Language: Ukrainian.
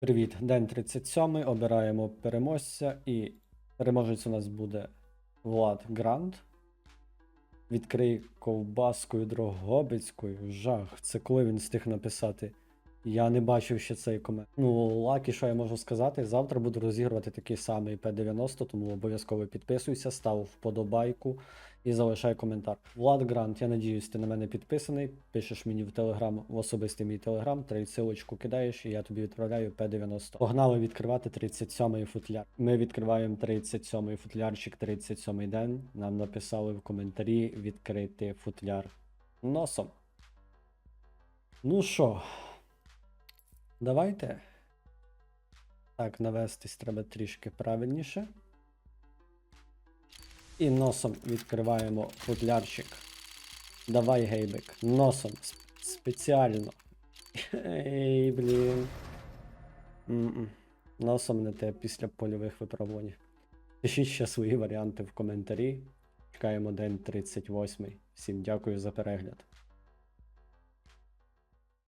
Привіт, день 37. Обираємо переможця і переможець у нас буде Влад Грант. Відкрий ковбаскою Дрогобицькою. Жах. Це коли він встиг написати. Я не бачив ще цей комент. Ну, лакі, що я можу сказати? Завтра буду розігрувати такий самий P90, тому обов'язково підписуйся, став вподобайку і залишай коментар. Влад Грант, я надіюсь, ти на мене підписаний. Пишеш мені в телеграм, в особистий мій телеграм, трейдсилочку кидаєш, і я тобі відправляю P90. Погнали відкривати 37-й футляр. Ми відкриваємо 37-й футлярчик, 37-й день. Нам написали в коментарі відкрити футляр носом. Ну що, давайте. Так, навестись треба трішки правильніше. І носом відкриваємо футлярчик. Давай, гейбик. Носом. Спеціально. Ей, блін. М-м. Носом не те після польових випробувань. Пишіть ще свої варіанти в коментарі. Чекаємо день 38. Всім дякую за перегляд.